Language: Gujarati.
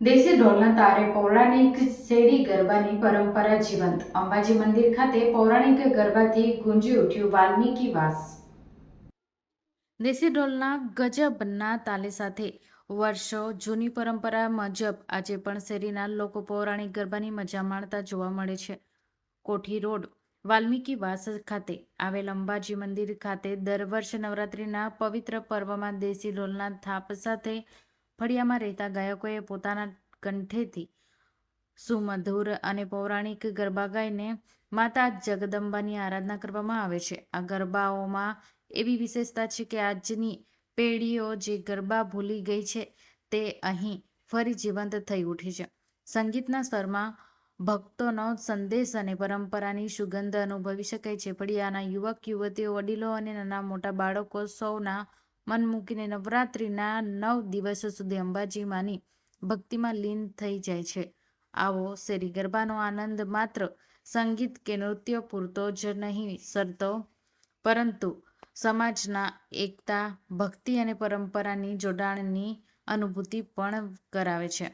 દેશી ઢોલના તારે પૌરાણિક શેરી ગરબાની પરંપરા જીવંત. અંબાજી મંદિર ખાતે પૌરાણિક ગરબાથી ગુંજી ઉઠ્યું વાલ્મીકી વાસ. દેશી ઢોલના ગજબના તાલે સાથે વર્ષો જૂની પરંપરા મુજબ આજે પણ શેરીના લોકો પૌરાણિક ગરબાની મજા માણતા જોવા મળે છે. કોઠી રોડ, વાલ્મીકી વાસ ખાતે આવેલ અંબાજી મંદિર ખાતે દર વર્ષે નવરાત્રિના પવિત્ર પર્વમાં દેશી ઢોલના થાપ સાથે ફળિયામાં રહેતા ગાયકોએ પોતાના કંઠેથી સુમધુર અને પૌરાણિક ગરબા ગાઈને માતા જગદંબાની આરાધના કરવામાં આવે છે. આ ગરબાઓમાં એવી વિશેષતા છે કે આજની પેઢીઓ જે ગરબા ભૂલી ગઈ છે તે અહીં ફરી જીવંત થઈ ઉઠી છે. સંગીતના સ્વરમાં ભક્તોનો સંદેશ અને પરંપરાની સુગંધ અનુભવી શકાય છે. ફળિયાના યુવક, યુવતીઓ, વડીલો અને નાના મોટા બાળકો સૌના મન મૂકીને નવરાત્રિના નવ દિવસો સુધી અંબાજી માની ભક્તિમાં લીન થઈ જાય છે. આવો શેરી ગરબાનો આનંદ માત્ર સંગીત કે નૃત્ય પૂરતો જ નહીં સરતો, પરંતુ સમાજના એકતા, ભક્તિ અને પરંપરાની જોડાણની અનુભૂતિ પણ કરાવે છે.